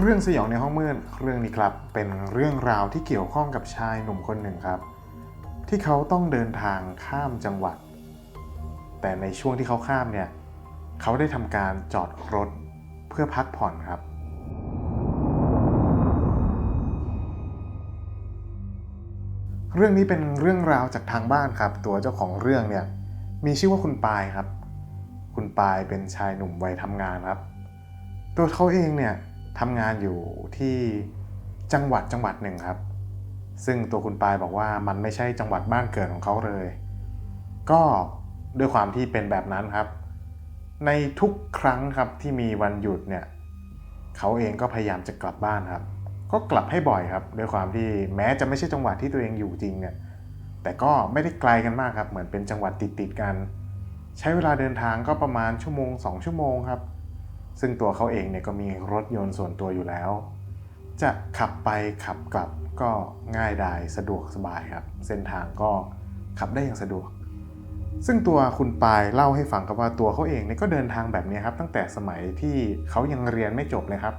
เรื่องสยองในห้องมืดเรื่องนี้ครับเป็นเรื่องราวที่เกี่ยวข้องกับชายหนุ่มคนหนึ่งครับ ที่เขาต้องเดินทางข้ามจังหวัด แต่ในช่วงที่เขาข้ามเนี่ยเขาได้ทำการจอดรถเพื่อพักผ่อนครับ เรื่องนี้เป็นเรื่องราวจากทางบ้านครับ ตัวเจ้าของเรื่องเนี่ยมีชื่อว่าคุณปายครับ คุณปายเป็นชายหนุ่มวัยทำงานครับ ตัวเขาเองเนี่ย ทำงานอยู่ที่จังหวัดจังหวัดหนึ่งครับ ซึ่งตัวคุณปายบอกว่ามันไม่ใช่จังหวัดบ้านเกิดของเขาเลย ก็ด้วยความที่เป็นแบบนั้นครับ ในทุกครั้งครับที่มีวันหยุดเนี่ยเขาเองก็พยายามจะกลับบ้านครับ ก็กลับให้บ่อยครับ ด้วยความที่แม้จะไม่ใช่จังหวัดที่ตัวเองอยู่จริงเนี่ยแต่ก็ไม่ได้ไกลกันมากครับ เหมือนเป็นจังหวัดติดๆกัน ใช้เวลาเดินทางก็ประมาณชั่วโมง 2 ชั่วโมงครับ ซึ่งตัวเขาเองเนี่ยก็มีรถยนต์ส่วนตัวอยู่แล้ว จะขับไปขับกลับก็ง่ายดายสะดวกสบายครับ เส้นทางก็ขับได้อย่างสะดวก ซึ่งตัวคุณปายเล่าให้ฟังครับว่าตัวเขาเองเนี่ยก็เดินทางแบบนี้ครับ ตั้งแต่สมัยที่เขายังเรียนไม่จบเลยครับ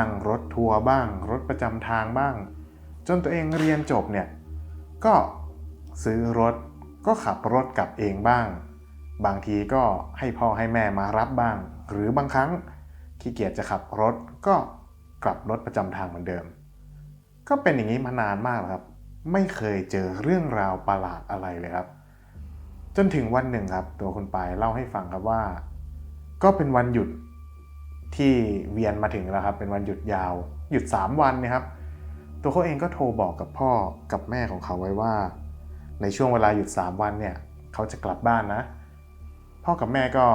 นั่งรถทัวร์บ้าง รถประจำทางบ้าง จนตัวเองเรียนจบเนี่ยก็ซื้อรถก็ขับรถกลับเองบ้าง บางทีก็ให้พ่อให้แม่มารับบ้าง หรือบางครั้งขี้เกียจจะขับรถก็กลับรถประจำทางเหมือนเดิม ก็เป็นอย่างนี้มานานมากแล้วครับ ไม่เคยเจอเรื่องราวประหลาดอะไรเลยครับ จนถึงวันหนึ่งครับ ตัวคุณปายเล่าให้ฟังครับว่า ก็เป็นวันหยุดที่เวียนมาถึงแล้วครับ เป็นวันหยุดยาว หยุด 3 วันนะครับ ตัวเขาเองก็โทรบอกกับพ่อกับแม่ของเขาไว้ว่า ในช่วงเวลาหยุด 3 วันเนี่ย เขาจะกลับบ้านนะ พ่อกับแม่ก็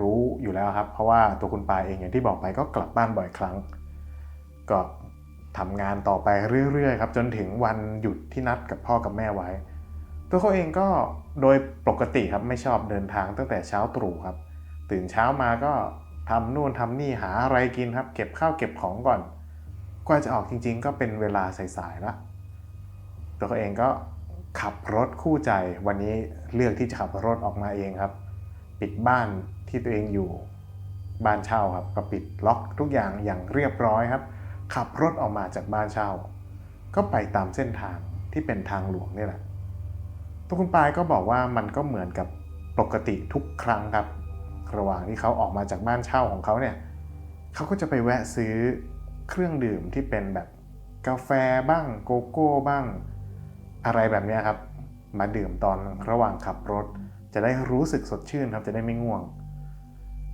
รู้อยู่แล้วครับ เพราะว่าตัวคุณปายเองอย่างที่บอกไปก็กลับบ้านบ่อยครั้ง ก็ทำงานต่อไปเรื่อยๆครับจนถึงวันหยุดที่นัดกับพ่อกับแม่ไว้ ตัวเขาเองก็โดยปกติครับไม่ชอบเดินทางตั้งแต่เช้าตรู่ครับ ตื่นเช้ามาก็ทำนู่นทำนี่หาอะไรกินครับ เก็บข้าวเก็บของก่อนกว่าจะออกจริง ๆ ก็เป็นเวลาสายๆละตัวเขาเองก็ขับรถคู่ใจวันนี้เลือกที่จะขับรถออกมาเองครับ ปิดบ้าน ที่ตัวเองอยู่บ้านเช่าครับก็ปิดล็อกทุกอย่างอย่างเรียบร้อยครับ ขับรถออกมาจากบ้านเช่า ก็ไปตามเส้นทางที่เป็นทางหลวงนี่แหละตัวคุณปายก็บอกว่ามันก็เหมือนกับปกติทุกครั้งครับ ระหว่างที่เขาออกมาจากบ้านเช่าของเขาเนี่ยเขาก็จะไปแวะซื้อเครื่องดื่มที่เป็นแบบกาแฟบ้างโกโก้บ้าง อะไรแบบนี้ครับ มาดื่มตอนระหว่างขับรถ จะได้รู้สึกสดชื่นครับจะได้ไม่ง่วง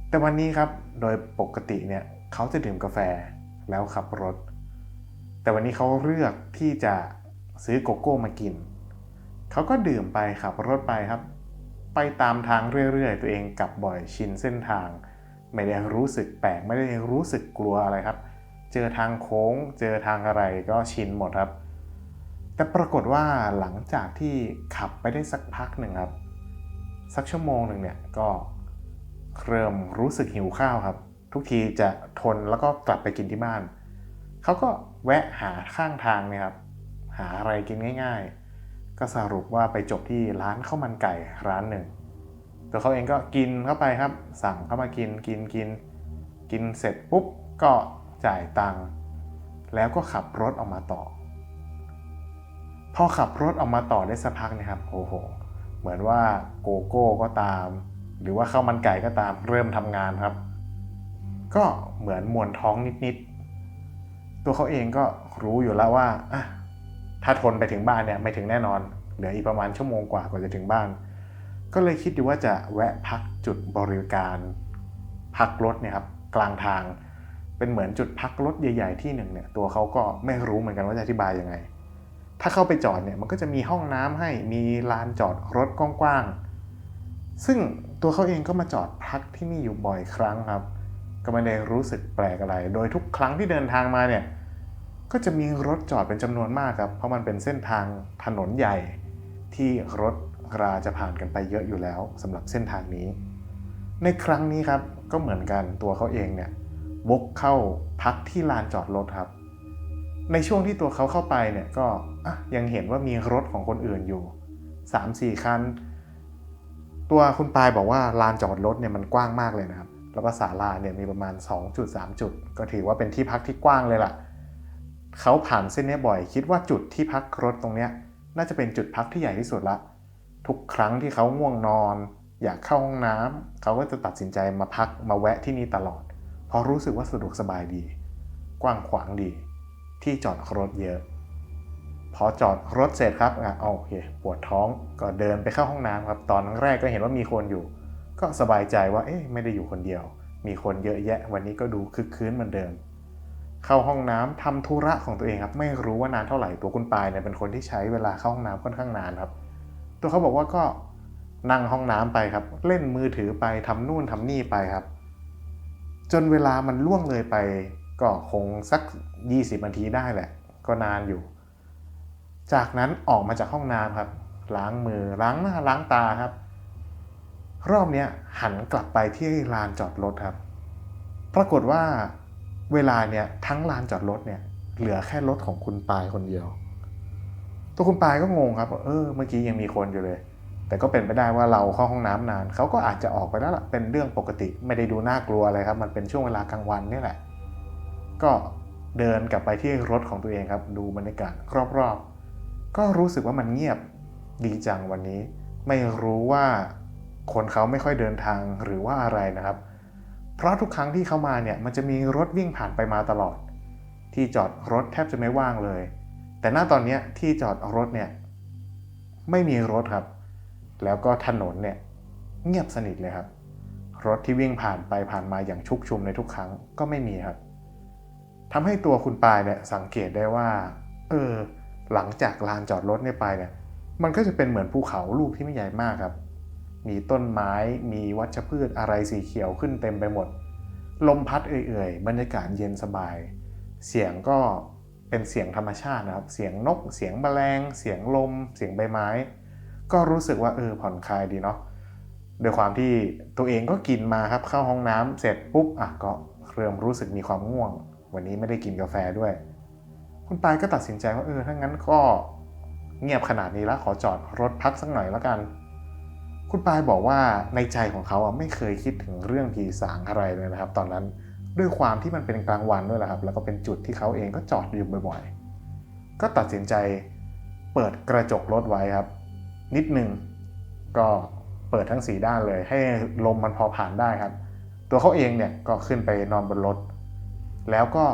แต่วันนี้ครับโดยปกติเนี่ยเขาจะดื่มกาแฟแล้วขับรถ แต่วันนี้เขาเลือกที่จะซื้อโกโก้มากิน เขาก็ดื่มไปขับรถไปครับ ไปตามทางเรื่อยๆ ตัวเองกลับบ่อยชินเส้นทาง ไม่ได้รู้สึกแปลกไม่ได้รู้สึกกลัวอะไรครับ เจอทางโค้ง เจอทางอะไรก็ชินหมดครับ แต่ปรากฏว่าหลังจากที่ขับไปได้สักพักหนึ่งครับ สักชั่วโมงหนึ่งเนี่ยก็ เริ่มรู้สึกหิวข้าวครับ ทุกทีจะทนแล้วก็กลับไปกินที่บ้าน เขาก็แวะหาข้างทางเนี่ยครับ หาอะไรกินง่าย ๆ ก็สรุปว่าไปจบที่ร้านข้าวมันไก่ร้านหนึ่ง ตัวเขาเองก็กินเข้าไปครับ สั่งเข้ามากินกินกิน กินเสร็จปุ๊บก็จ่ายตังค์แล้วก็ขับรถออกมาต่อ พอขับรถออกมาต่อได้สักพักนะครับโอ้โห เหมือนว่าโกโก้ก็ตาม หรือว่าข้าวมันไก่ก็ตามเริ่มทำงานครับ ก็เหมือนมวนท้องนิดๆ ตัวเขาเองก็รู้อยู่แล้วว่าอะถ้าทนไปถึงบ้านเนี่ยไม่ถึงแน่นอน เหลืออีกประมาณชั่วโมงกว่ากว่าจะถึงบ้าน ก็เลยคิดอยู่ว่าจะแวะพักจุดบริการ พักรถเนี่ยครับกลางทาง เป็นเหมือนจุดพักรถใหญ่ ๆ ที่หนึ่งเนี่ยตัวเขาก็ไม่รู้เหมือนกันว่าจะอธิบายยังไง ถ้าเข้าไปจอดเนี่ยมันก็จะมีห้องน้ำให้มีลานจอดรถกว้างๆซึ่ง ตัวเขาเองก็มาจอดพักที่นี่อยู่บ่อยครั้งครับ ก็ไม่ได้รู้สึกแปลกอะไร โดยทุกครั้งที่เดินทางมาเนี่ยก็จะมีรถจอดเป็นจำนวนมากครับ เพราะมันเป็นเส้นทางถนนใหญ่ที่รถราจะผ่านกันไปเยอะอยู่แล้วสำหรับเส้นทางนี้ ในครั้งนี้ครับก็เหมือนกันตัวเขาเองเนี่ยวกเข้าพักที่ลานจอดรถครับ ในช่วงที่ตัวเขาเข้าไปเนี่ยก็ยังเห็นว่ามีรถของคนอื่นอยู่ 3-4 คัน ตัวคุณปายบอกว่าลานจอดรถเนี่ยมันกว้างมากเลยนะครับ แล้วก็ศาลาเนี่ยมีประมาณ 2.3 จุด ก็ถือว่าเป็นที่พักที่กว้างเลยล่ะ เขาผ่านเส้นนี้บ่อย คิดว่าจุดที่พักรถตรงเนี้ยน่าจะเป็นจุดพักที่ใหญ่ที่สุดละ ทุกครั้งที่เขาง่วงนอน อยากเข้าห้องน้ำเขาก็จะตัดสินใจมาพักมาแวะที่นี่ตลอด เพราะรู้สึกว่าสะดวกสบายดี กว้างขวางดี ที่จอดรถเยอะ พอจอดรถเสร็จครับอะโอเคปวดท้องก็เดินไปเข้าห้องน้ำครับ ตอนแรกก็เห็นว่ามีคนอยู่ ก็สบายใจว่าเอ๊ะไม่ได้อยู่คนเดียว มีคนเยอะแยะ วันนี้ก็ดูคึกคืนเหมือนเดิม เข้าห้องน้ำทำธุระของตัวเองครับ ไม่รู้ว่านานเท่าไหร่ตัวคุณปายเนี่ยเป็นคนที่ใช้เวลาเข้าห้องน้ำค่อนข้างนานครับ ตัวเขาบอกว่าก็นั่งห้องน้ำไปครับ เล่นมือถือไปทำนู่นทำนี่ไปครับ จนเวลามันล่วงเลยไป ก็คงสัก 20นาทีได้แหละ ก็นานอยู่ จากนั้นออกมาจากห้องน้ำครับ ล้างมือล้างหน้าล้างตาครับ รอบนี้หันกลับไปที่ลานจอดรถครับ ปรากฏว่าเวลาเนี่ยทั้งลานจอดรถเนี่ยเหลือแค่รถของคุณปายคนเดียว ตัวคุณปายก็งงครับเออเมื่อกี้ยังมีคนอยู่เลย แต่ก็เป็นไปได้ว่าเราเข้าห้องน้ำนานเขาก็อาจจะออกไปแล้วล่ะเป็นเรื่องปกติไม่ได้ดูน่ากลัวอะไรครับ มันเป็นช่วงเวลากลางวันนี่แหละ ก็เดินกลับไปที่รถของตัวเองครับ ดูบรรยากาศรอบ ก็รู้สึกว่ามันเงียบดีจังวันนี้ ไม่รู้ว่าคนเขาไม่ค่อยเดินทางหรือว่าอะไรนะครับ เพราะทุกครั้งที่เขามาเนี่ยมันจะมีรถวิ่งผ่านไปมาตลอด ที่จอดรถแทบจะไม่ว่างเลย แต่หน้าตอนนี้ที่จอดรถเนี่ยไม่มีรถครับ แล้วก็ถนนเนี่ยเงียบสนิทเลยครับ รถที่วิ่งผ่านไปผ่านมาอย่างชุกชุมในทุกครั้งก็ไม่มีครับทำให้ตัวคุณปายเนี่ยสังเกตได้ว่า เออ หลังจากลานจอดรถเนี่ยไปเนี่ยมันก็จะเป็นเหมือนภูเขาลูกที่ไม่ใหญ่มากครับ มีต้นไม้มีวัชพืชอะไรสีเขียวขึ้นเต็มไปหมด ลมพัดเอื่อยๆ บรรยากาศเย็นสบาย เสียงก็เป็นเสียงธรรมชาตินะครับ เสียงนก เสียงแมลง เสียงลม เสียงใบไม้ ก็รู้สึกว่าเออผ่อนคลายดีเนาะโดยความที่ตัวเองก็กินมาครับเข้าห้องน้ำเสร็จปุ๊บอะก็เริ่มรู้สึกมีความง่วง วันนี้ไม่ได้กินกาแฟด้วย คุณปายก็ตัดสินใจว่าเออถ้างั้นก็เงียบขนาดนี้แล้วขอจอดรถพักสักหน่อยแล้วกัน คุณปายบอกว่าในใจของเขาอะไม่เคยคิดถึงเรื่องผีสางอะไรเลยนะครับ ตอนนั้นด้วยความที่มันเป็นกลางวันด้วยแหละครับ แล้วก็เป็นจุดที่เขาเองก็จอดอยู่บ่อยๆ ก็ตัดสินใจเปิดกระจกรถไว้ครับ นิดนึงก็เปิดทั้งสีด้านเลย ให้ลมมันพอผ่านได้ครับ ตัวเขาเองเนี่ยก็ขึ้นไปนอนบนรถ แล้วก็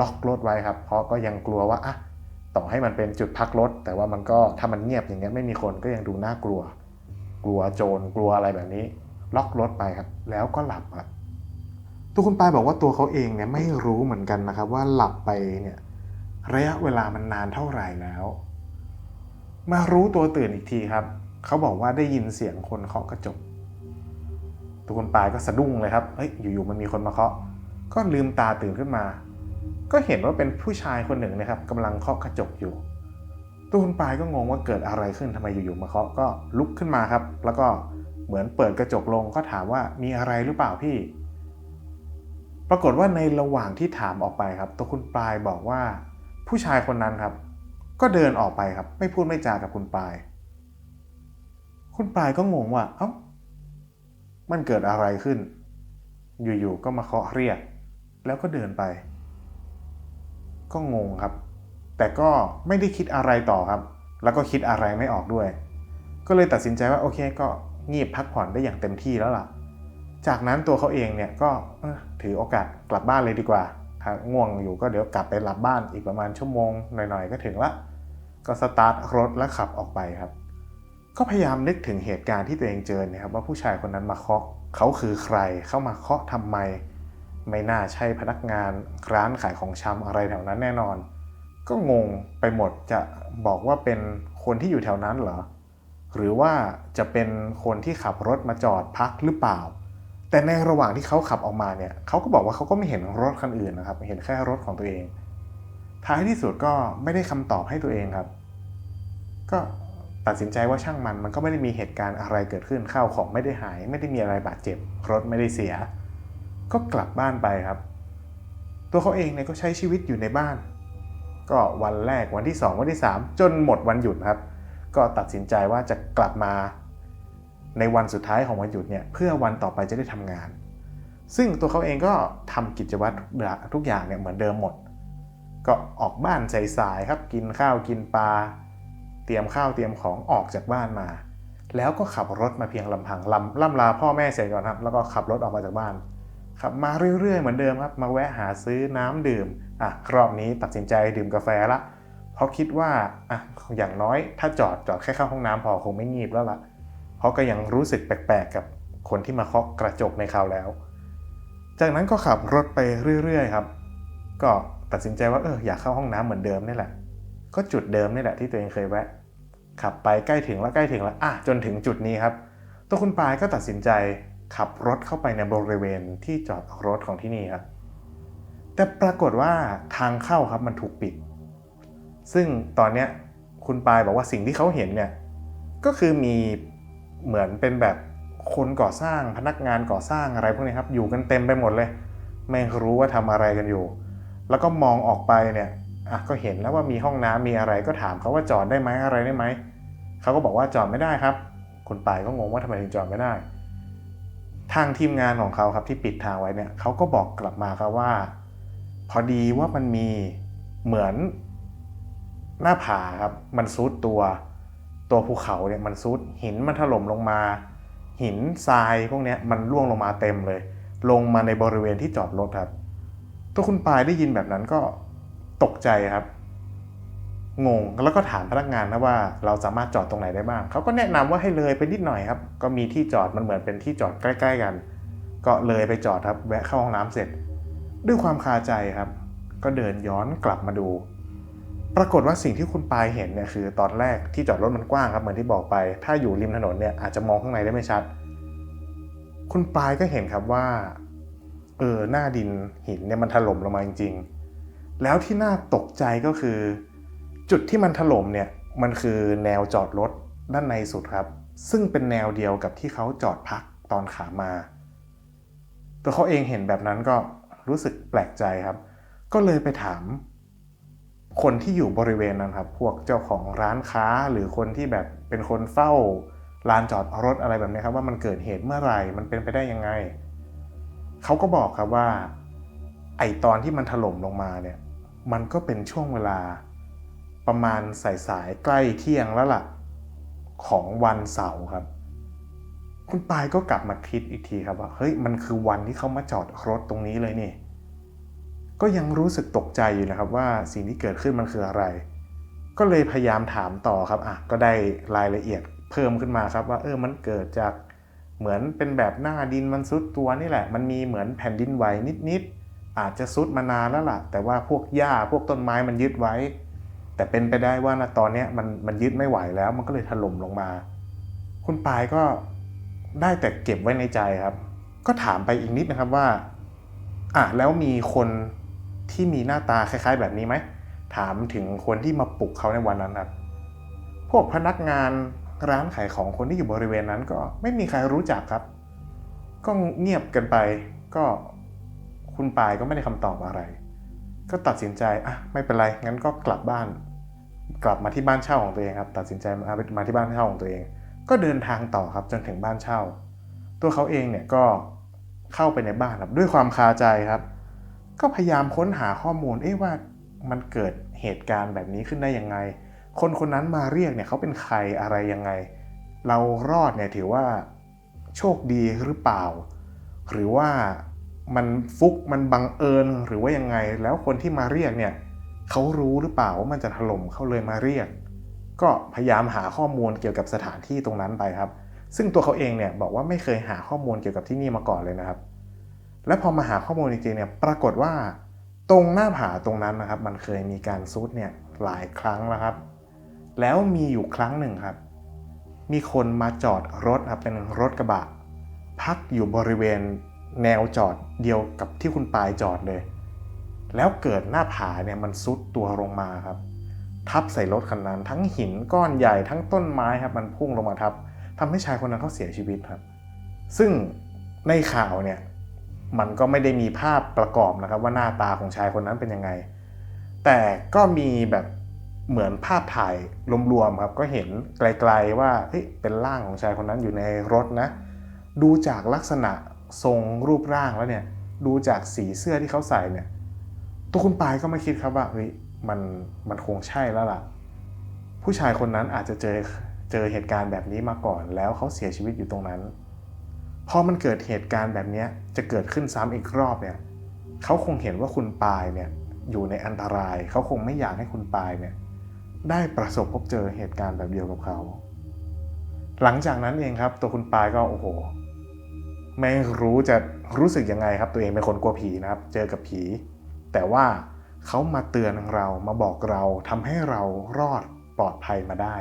ล็อกรถไว้ครับ เพราะก็ยังกลัวว่าอะต่อให้มันเป็นจุดพักรถ แต่ว่ามันก็ถ้ามันเงียบอย่างเงี้ยไม่มีคนก็ยังดูน่ากลัว กลัวโจรกลัวอะไรแบบนี้ ล็อกรถไปครับ แล้วก็หลับครับตัวคุณปายบอกว่าตัวเขาเองเนี่ยไม่รู้เหมือนกันนะครับ ว่าหลับไปเนี่ยระยะเวลามันนานเท่าไหร่แล้ว มารู้ตัวตื่นอีกทีครับ เขาบอกว่าได้ยินเสียงคนเคาะกระจกตัวคุณปายก็สะดุ้งเลยครับเฮ้ยอยู่ๆมันมีคนมาเคาะ ก็ลืมตาตื่นขึ้นมา ก็เห็นว่าเป็นผู้ชายคนหนึ่งนะครับกำลังเคาะกระจกอยู่ตัวคุณปายก็งงว่าเกิดอะไรขึ้นทำไมอยู่ๆมาเคาะก็ลุกขึ้นมาครับ แล้วก็เหมือนเปิดกระจกลงก็ถามว่ามีอะไรหรือเปล่าพี่ ปรากฏว่าในระหว่างที่ถามออกไปครับ ตัวคุณปลายบอกว่า ผู้ชายคนนั้นครับ ก็เดินออกไปครับ ไม่พูดไม่จากับคุณปาย คุณปลายก็งงว่า เอ้า มันเกิดอะไรขึ้น อยู่ๆก็มาเคาะเรียก แล้วก็เดินไป ก็งงครับ แต่ก็ไม่ได้คิดอะไรต่อครับ แล้วก็คิดอะไรไม่ออกด้วย ก็เลยตัดสินใจว่าโอเคก็งีบพักผ่อนได้อย่างเต็มที่แล้วล่ะ จากนั้นตัวเขาเองเนี่ยก็ถือโอกาสกลับบ้านเลยดีกว่าถ้าง่วงอยู่ก็เดี๋ยวกลับไปหลับบ้านอีกประมาณชั่วโมงหน่อยๆก็ถึงละ ก็สตาร์ทรถแล้วขับออกไปครับ ก็พยายามนึกถึงเหตุการณ์ที่ตัวเองเจอเนี่ยครับว่าผู้ชายคนนั้นมาเคาะเขาคือใครเข้ามาเคาะทำไม ไม่น่าใช่พนักงานร้านขายของชำอะไรแถวนั้นแน่นอน ก็งงไปหมดจะบอกว่าเป็นคนที่อยู่แถวนั้นเหรอ หรือว่าจะเป็นคนที่ขับรถมาจอดพักหรือเปล่า แต่ในระหว่างที่เขาขับออกมาเนี่ยเขาก็บอกว่าเขาก็ไม่เห็นรถคันอื่นนะครับ เห็นแค่รถของตัวเอง ท้ายที่สุดก็ไม่ได้คำตอบให้ตัวเองครับ ก็ตัดสินใจว่าช่างมันมันก็ไม่ได้มีเหตุการณ์อะไรเกิดขึ้นข้าวของไม่ได้หาย ไม่ได้มีอะไรบาดเจ็บ รถไม่ได้เสีย ก็กลับบ้านไปครับ ตัวเขาเองเนี่ยก็ใช้ชีวิตอยู่ในบ้าน ก็วันแรกวันที่ 2 วันที่ 3 จนหมดวันหยุดครับ ก็ตัดสินใจว่าจะกลับมาในวันสุดท้ายของวันหยุดเนี่ยเพื่อวันต่อไปจะได้ทำงาน ซึ่งตัวเขาเองก็ทำกิจวัตรทุกอย่างเนี่ยเหมือนเดิมหมด ก็ออกบ้านสายๆครับกินข้าวกินปลาเตรียมข้าวเตรียมของออกจากบ้านมา แล้วก็ขับรถมาเพียงลำพังลำล่ำลาพ่อแม่เสร็จก่อนครับ แล้วก็ขับรถออกมาจากบ้าน ขับมาเรื่อยๆเหมือนเดิมครับ มาแวะหาซื้อน้ำดื่มอะรอบนี้ตัดสินใจดื่มกาแฟละเพราะคิดว่าอะอย่างน้อยถ้าจอดจอดแค่เข้าห้องน้ำพอคงไม่งีบแล้วละเพราะก็ยังรู้สึกแปลกๆกับคนที่มาเคาะกระจกในคราวแล้ว จากนั้นก็ขับรถไปเรื่อยๆครับ ก็ตัดสินใจว่าเอออยากเข้าห้องน้ำเหมือนเดิมนี่แหละ ก็จุดเดิมนี่แหละที่ตัวเองเคยแวะ ขับไปใกล้ถึงแล้วใกล้ถึงแล้วอะจนถึงจุดนี้ครับ ตัวคุณปายก็ตัดสินใจ ขับรถเข้าไปในบริเวณที่จอดรถของที่นี่ครับแต่ปรากฏว่าทางเข้าครับมันถูกปิด ซึ่งตอนเนี้ยคุณปายบอกว่าสิ่งที่เขาเห็นเนี่ยก็คือมีเหมือนเป็นแบบคนก่อสร้างพนักงานก่อสร้างอะไรพวกนี้ครับอยู่กันเต็มไปหมดเลย ไม่รู้ว่าทำอะไรกันอยู่ แล้วก็มองออกไปเนี่ยอะก็เห็นแล้วว่ามีห้องน้ำมีอะไรก็ถามเขาว่าจอดได้ไหมอะไรได้ไหมเขาก็บอกว่าจอดไม่ได้ครับ คุณปายก็งงว่าทำไมถึงจอดไม่ได้ ทางทีมงานของเขาครับที่ปิดทางไว้เนี่ยเขาก็บอกกลับมาครับว่า พอดีว่ามันมีเหมือนหน้าผาครับ มันซุดตัวตัวภูเขาเนี่ยมันซุดหินมันถล่มลงมา หินทรายพวกเนี้ยมันร่วงลงมาเต็มเลย ลงมาในบริเวณที่จอดรถครับตัวคุณปายได้ยินแบบนั้นก็ตกใจครับ งงแล้วก็ถามพนักงานนะว่าเราสามารถจอดตรงไหนได้บ้างเขาก็แนะนำว่าให้เลยไปนิดหน่อยครับ ก็มีที่จอดมันเหมือนเป็นที่จอดใกล้ ๆ กัน ก็เลยไปจอดครับแวะเข้าห้องน้ำเสร็จ ด้วยความคาใจครับ ก็เดินย้อนกลับมาดู ปรากฏว่าสิ่งที่คุณปายเห็นเนี่ยคือตอนแรกที่จอดรถมันกว้างครับเหมือนที่บอกไป ถ้าอยู่ริมถนนเนี่ยอาจจะมองข้างในได้ไม่ชัด คุณปายก็เห็นครับว่าเออหน้าดินหินเนี่ยมันถล่มลงมาจริงๆแล้วที่น่าตกใจก็คือ จุดที่มันถล่มเนี่ยมันคือแนวจอดรถด้านในสุดครับ ซึ่งเป็นแนวเดียวกับที่เขาจอดพักตอนขามา ตัวเขาเองเห็นแบบนั้นก็รู้สึกแปลกใจครับ ก็เลยไปถาม คนที่อยู่บริเวณนั้นครับ พวกเจ้าของร้านค้าหรือคนที่แบบเป็นคนเฝ้าลานจอดรถอะไรแบบนี้ครับ ว่ามันเกิดเหตุเมื่อไหร่มันเป็นไปได้ยังไง เขาก็บอกครับว่า ไอตอนที่มันถล่มลงมาเนี่ย มันก็เป็นช่วงเวลา ประมาณสายๆใกล้เที่ยงแล้วล่ะ ของวันเสาร์ครับ คุณปายก็กลับมาคิดอีกทีครับว่าเฮ้ยมันคือวันที่เขามาจอดรถตรงนี้เลยนี่ ก็ยังรู้สึกตกใจอยู่นะครับว่าสิ่งที่เกิดขึ้นมันคืออะไร ก็เลยพยายามถามต่อครับอะก็ได้รายละเอียดเพิ่มขึ้นมาครับว่าเออมันเกิดจากเหมือนเป็นแบบหน้าดินมันซุดตัวนี่แหละ มันมีเหมือนแผ่นดินไหวนิดๆอาจจะซุดมานานแล้วล่ะ แต่ว่าพวกหญ้าพวกต้นไม้มันยึดไว้ แต่เป็นไปได้ว่านะตอนนี้มันมันยึดไม่ไหวแล้ว มันก็เลยถล่มลงมา คุณปายก็ได้แต่เก็บไว้ในใจครับ ก็ถามไปอีกนิดนะครับว่าอะแล้วมีคนที่มีหน้าตาคล้าย ๆ แบบนี้ไหมถามถึงคนที่มาปลุกเขาในวันนั้นครับ พวกพนักงานร้านขายของคนที่อยู่บริเวณนั้นก็ไม่มีใครรู้จักครับ ก็เงียบกันไป ก็คุณปายก็ไม่ได้คำตอบอะไร ก็ตัดสินใจอะไม่เป็นไรงั้นก็กลับบ้าน กลับมาที่บ้านเช่าของตัวเองครับตัดสินใจมามาที่บ้านเช่าของตัวเอง ก็เดินทางต่อครับจนถึงบ้านเช่า ตัวเขาเองเนี่ยก็เข้าไปในบ้านครับด้วยความคาใจครับ ก็พยายามค้นหาข้อมูลเอ๊ะว่ามันเกิดเหตุการณ์แบบนี้ขึ้นได้ยังไง คนคนนั้นมาเรียกเนี่ยเขาเป็นใครอะไรยังไง เรารอดเนี่ยถือว่าโชคดีหรือเปล่า หรือว่ามันฟุกมันบังเอิญหรือว่ายังไง แล้วคนที่มาเรียกเนี่ย เขารู้หรือเปล่าว่ามันจะถล่มเขาเลยมาเรียก ก็พยายามหาข้อมูลเกี่ยวกับสถานที่ตรงนั้นไปครับ ซึ่งตัวเขาเองเนี่ยบอกว่าไม่เคยหาข้อมูลเกี่ยวกับที่นี่มาก่อนเลยนะครับ และพอมาหาข้อมูลจริงๆเนี่ยปรากฏว่า ตรงหน้าผาตรงนั้นนะครับ มันเคยมีการซุดเนี่ยหลายครั้งแล้วครับ แล้วมีอยู่ครั้งหนึ่งครับ มีคนมาจอดรถครับเป็นรถกระบะ พักอยู่บริเวณแนวจอดเดียวกับที่คุณปายจอดเลย แล้วเกิดหน้าผาเนี่ยมันซุดตัวลงมาครับ ทับใส่รถคันนั้น ทั้งหินก้อนใหญ่ทั้งต้นไม้ครับ มันพุ่งลงมาทับทำให้ชายคนนั้นเขาเสียชีวิตครับ ซึ่งในข่าวเนี่ยมันก็ไม่ได้มีภาพประกอบนะครับ ว่าหน้าตาของชายคนนั้นเป็นยังไง แต่ก็มีแบบเหมือนภาพถ่ายรวมๆครับ ก็เห็นไกลๆว่าเฮ้ยเป็นร่างของชายคนนั้นอยู่ในรถนะ ดูจากลักษณะทรงรูปร่างแล้วเนี่ย ดูจากสีเสื้อที่เขาใส่เนี่ย ตัวคุณปายก็ไม่คิดครับว่าเฮ้ยมันมันคงใช่แล้วล่ะ ผู้ชายคนนั้นอาจจะเจอเจอเหตุการณ์แบบนี้มาก่อน แล้วเขาเสียชีวิตอยู่ตรงนั้นพอมันเกิดเหตุการณ์แบบนี้จะเกิดขึ้นซ้ำอีกรอบเนี่ยเขาคงเห็นว่าคุณปายเนี่ยอยู่ในอันตราย เขาคงไม่อยากให้คุณปายเนี่ยได้ประสบพบเจอเหตุการณ์แบบเดียวกับเขา หลังจากนั้นเองครับ ตัวคุณปายก็โอ้โห ไม่รู้จะรู้สึกยังไงครับ ตัวเองเป็นคนกลัวผีนะครับ เจอกับผี แต่ว่าเขามาเตือนเรามาบอกเราทำให้เรารอดปลอดภัยมาได้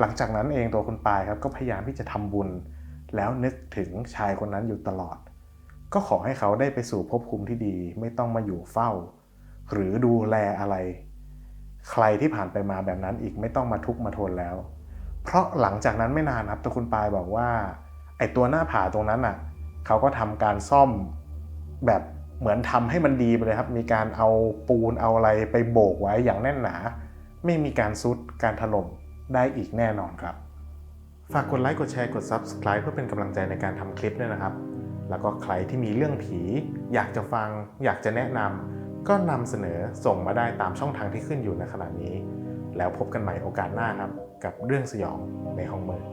หลังจากนั้นเองตัวคุณปายครับก็พยายามที่จะทำบุญ แล้วนึกถึงชายคนนั้นอยู่ตลอด ก็ขอให้เขาได้ไปสู่ภพภูมิที่ดี ไม่ต้องมาอยู่เฝ้า หรือดูแลอะไร ใครที่ผ่านไปมาแบบนั้นอีกไม่ต้องมาทุกข์มาทนแล้ว เพราะหลังจากนั้นไม่นานครับตัวคุณปายบอกว่าไอตัวหน้าผาตรงนั้นน่ะเขาก็ทำการซ่อมแบบ เหมือนทำให้มันดีไปเลยครับ มีการเอาปูนเอาอะไรไปโบกไว้อย่างแน่นหนา ไม่มีการซุดการถล่มได้อีกแน่นอนครับ ฝากกดไลค์กดแชร์กด Subscribe เพื่อเป็นกำลังใจในการทำคลิปด้วยนะครับ แล้วก็ใครที่มีเรื่องผี อยากจะฟัง อยากจะแนะนำก็นำเสนอส่งมาได้ตามช่องทางที่ขึ้นอยู่ในขณะนี้ แล้วพบกันใหม่โอกาสหน้าครับ กับเรื่องสยองในห้องมืด